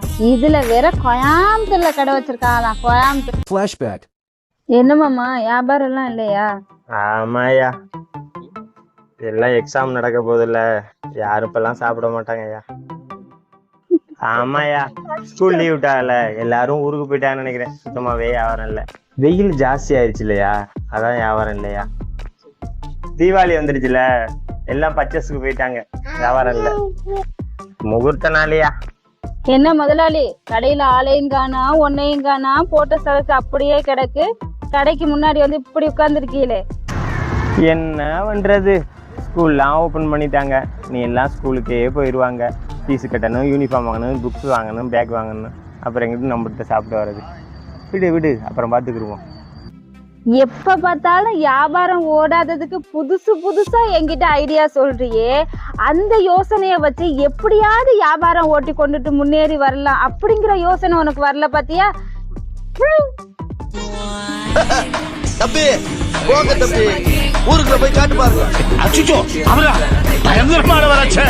இதுல வேற கோயம்புத்தூர்ல கடை வச்சிருக்காங்களாம் கோயம்புத்தூர். Flashback. என்னமாம்மா வியாபாரம் எல்லாம் இல்லையா? ஆமாய்யா. எல்லாம் எக்ஸாம் நடக்க போதில்ல யாரும் இப்பெல்லாம் சாப்பிட மாட்டாங்க ஐயா ஆமாய்யா. ஸ்கூல் லீவ் விட்டாங்கல்ல. எல்லாரும் ஊருக்கு போயிட்டாங்கன்னு நினைக்கிறேன். சுத்தமாவே வியாபாரம் இல்லை. வெயில் ஜாஸ்தி ஆயிடுச்சு இல்லையா? அதான் வியாபாரம் இல்லையா? தீபாவளி வந்துருச்சுல எல்லாம் பர்ச்சேஸ்க்கு போயிட்டாங்க. வியாபாரம் இல்லை. முகூர்த்த நாளையா என்ன முதலாளி? கடையில ஆளையும் காணா ஒன்னையும் காணா போட்ட சரக்கு அப்படியே கிடக்கு. கடைக்கு முன்னாடி வந்து இப்படி உட்கார்ந்துருக்கீங்களே என்ன பண்றது? ஸ்கூல்லாம் ஓப்பன் பண்ணிட்டாங்க. நீ எல்லாம் ஸ்கூலுக்கே போயிடுவாங்க ஃபீஸ் கட்டணும் யூனிஃபார்ம் வாங்கணும் புக்ஸ் வாங்கணும் பேக் வாங்கணும். அப்புறம் எங்கிட்ட நம்மகிட்ட சாப்பிட்டு வர்றது. விடு விடு. அப்புறம் பார்த்துக்குருவோம் எப்ப பார்த்தாலும் வியாபாரம் ஓடாததுக்கு புதுசு புதுசா என்கிட்ட ஐடியா சொல்றியே. அந்த யோசனைய வச்சு எப்படியாவது வியாபாரம் ஓட்டி கொண்டுட்டு முன்னேறி வரலாம் அப்படிங்கிற யோசனை உனக்கு வரல பாத்தியா. தம்பி போங்க தம்பி. ஊருக்குள்ள போய் காட்டு பாருங்க. அச்சுச்சோ அவரா பயங்கரமான வளர்ச்சி